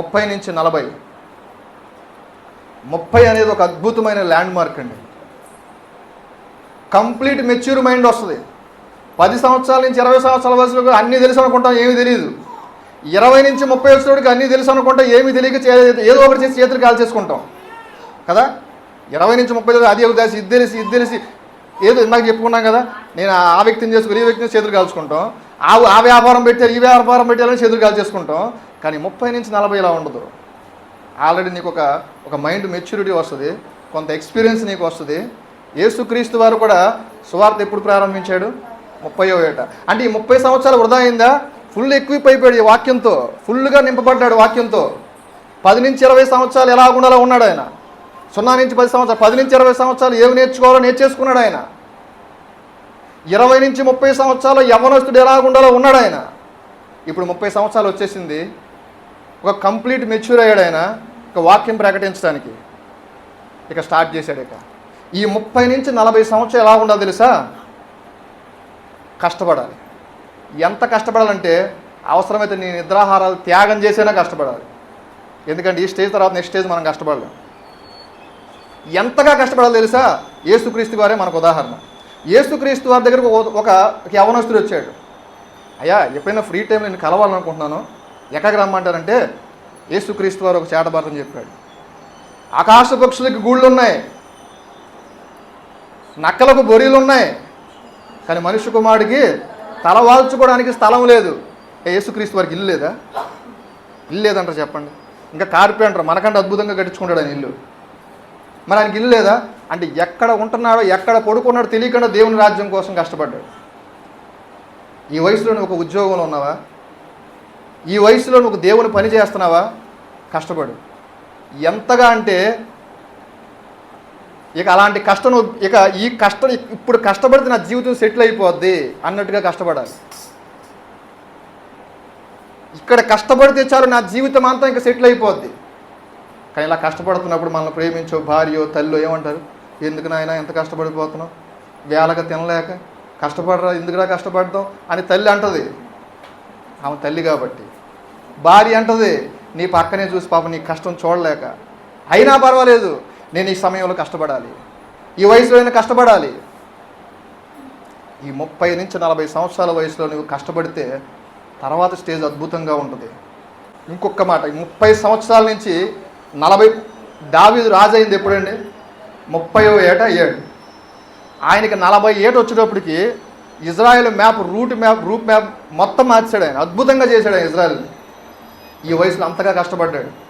ముప్పై నుంచి నలభై. ముప్పై అనేది ఒక అద్భుతమైన ల్యాండ్ మార్క్ అండి. కంప్లీట్ మెచ్యూర్ మైండ్ వస్తుంది. పది సంవత్సరాల నుంచి ఇరవై సంవత్సరాల వయసులో అన్నీ తెలుసు అనుకుంటాం ఏమీ తెలియదు ఇరవై నుంచి ముప్పై వచ్చేటికి అన్నీ తెలుసు అనుకుంటాం ఏమీ తెలియక ఏదో ఒకటి చేసి చేతులు కాల్ చేసుకుంటాం కదా? ఇరవై నుంచి ముప్పై దాకా అది ఒక తెలిసి ఇది తెలిసి ఇది తెలిసి ఏదో ఇందాక చెప్పుకున్నాం కదా నేను ఆ వ్యక్తిని చేసుకుని ఈ వ్యక్తిని చేతులు కాల్చుకుంటాం. ఆ ఆ వ్యాపారం పెట్టారు ఈ వ్యాపారం పెట్టారని చేతులు కాల్చేసుకుంటాం. కానీ ముప్పై నుంచి నలభై ఇలా ఉండదు. ఆల్రెడీ నీకు ఒక ఒక మైండ్ మెచ్యూరిటీ వస్తుంది కొంత ఎక్స్పీరియన్స్ నీకు వస్తుంది. ఏసుక్రీస్తు వారు కూడా సువార్త ఎప్పుడు ప్రారంభించాడు? ముప్పయో ఏట. అంటే ఈ ముప్పై సంవత్సరాలు వృధా అయిందా? ఫుల్ ఎక్విప్ అయిపోయాడు ఈ వాక్యంతో. ఫుల్గా నింపబడ్డాడు వాక్యంతో. పది నుంచి ఇరవై సంవత్సరాలు ఎలా ఉండాలో ఉన్నాడు ఆయన. సున్నా నుంచి పది సంవత్సరాలు పది నుంచి ఇరవై సంవత్సరాలు ఏమి నేర్చుకోవాలో నేర్చేసుకున్నాడు ఆయన. ఇరవై నుంచి ముప్పై సంవత్సరాలు యవనస్తుడు ఎలా ఉండాలో ఉన్నాడు ఆయన. ఇప్పుడు ముప్పై సంవత్సరాలు వచ్చేసింది. ఒక కంప్లీట్ మెచ్యూర్ అయ్యాడు ఆయన ఒక వాక్యం ప్రకటించడానికి. ఇక స్టార్ట్ చేశాడు ఇక. ఈ ముప్పై నుంచి నలభై సంవత్సరాలు ఎలా ఉండాలి తెలుసా? కష్టపడాలి. ఎంత కష్టపడాలంటే అవసరమైతే నేను నిద్రాహారాలు త్యాగం చేసేనా కష్టపడాలి. ఎందుకంటే ఈ స్టేజ్ తర్వాత నెక్స్ట్ స్టేజ్ మనం కష్టపడలేం. ఎంతగా కష్టపడాలి తెలుసా? ఏసుక్రీస్తు వారే మనకు ఉదాహరణ. ఏసుక్రీస్తు వారి దగ్గరకు ఒక- ఒక ఒక యవనస్తుడు వచ్చాడు. అయ్యా ఎప్పుడైనా ఫ్రీ టైం నేను కలవాలనుకుంటున్నాను? ఎక్కడికి రమ్మంటారంటే యేసుక్రీస్తు వారు ఒక చేటబారని చెప్పాడు. ఆకాశ పక్షులకి గూళ్ళు ఉన్నాయి నక్కలకు బొరీలు ఉన్నాయి కానీ మనిషి కుమారుడికి తల వాల్చుకోవడానికి స్థలం లేదు. యేసుక్రీస్తు వారికి ఇల్లు లేదా? ఇల్లు లేదంటారు చెప్పండి. ఇంకా కార్పెంటర్ మనకంటే అద్భుతంగా కట్టించుకుంటాడు ఆయన ఇల్లు. మరి ఆయనకి ఇల్లు లేదా? అంటే ఎక్కడ ఉంటున్నాడో ఎక్కడ పడుకున్నాడో తెలియకుండా దేవుని రాజ్యం కోసం కష్టపడ్డాడు. ఈ వయసులో ఒక ఉద్యోగంలో ఉన్నావా? ఈ వయసులో నువ్వు దేవుని పని చేస్తున్నావా? కష్టపడు. ఎంతగా అంటే ఇక అలాంటి కష్టం ఇక ఈ కష్టం ఇప్పుడు కష్టపడితే నా జీవితం సెటిల్ అయిపోద్ది అన్నట్టుగా కష్టపడాలి. ఇక్కడ కష్టపడితే చాలు నా జీవితం అంతా ఇంకా సెటిల్ అయిపోద్ది. కానీ ఇలా కష్టపడుతున్నప్పుడు మనల్ని ప్రేమించో భార్యో తల్లో ఏమంటారు? ఎందుకు నాయన ఎంత కష్టపడిపోతున్నావు? వేళగా తినలేక కష్టపడరా ఎందుకురా కష్టపడతాం అని తల్లి అంటది. ఆమె తల్లి కాబట్టి. భార్య అంటది నీ పక్కనే చూసి పాప నీ కష్టం చూడలేక. అయినా పర్వాలేదు నేను ఈ సమయంలో కష్టపడాలి. ఈ వయసులో అయినా కష్టపడాలి. ఈ ముప్పై నుంచి నలభై సంవత్సరాల వయసులో నువ్వు కష్టపడితే తర్వాత స్టేజ్ అద్భుతంగా ఉంటుంది. ఇంకొక మాట ఈ ముప్పై సంవత్సరాల నుంచి నలభై దావీదు రాజు అయింది ఎప్పుడండి? ముప్పై ఏట ఏడు. ఆయనకి నలభై ఏట వచ్చేటప్పటికి Israel map route map route map మొత్తం మార్చాడు ఆయన. అద్భుతంగా చేశాడు ఆయన ఇజ్రాయెల్ని. ఈ వయసులో అంతగా కష్టపడ్డాడు.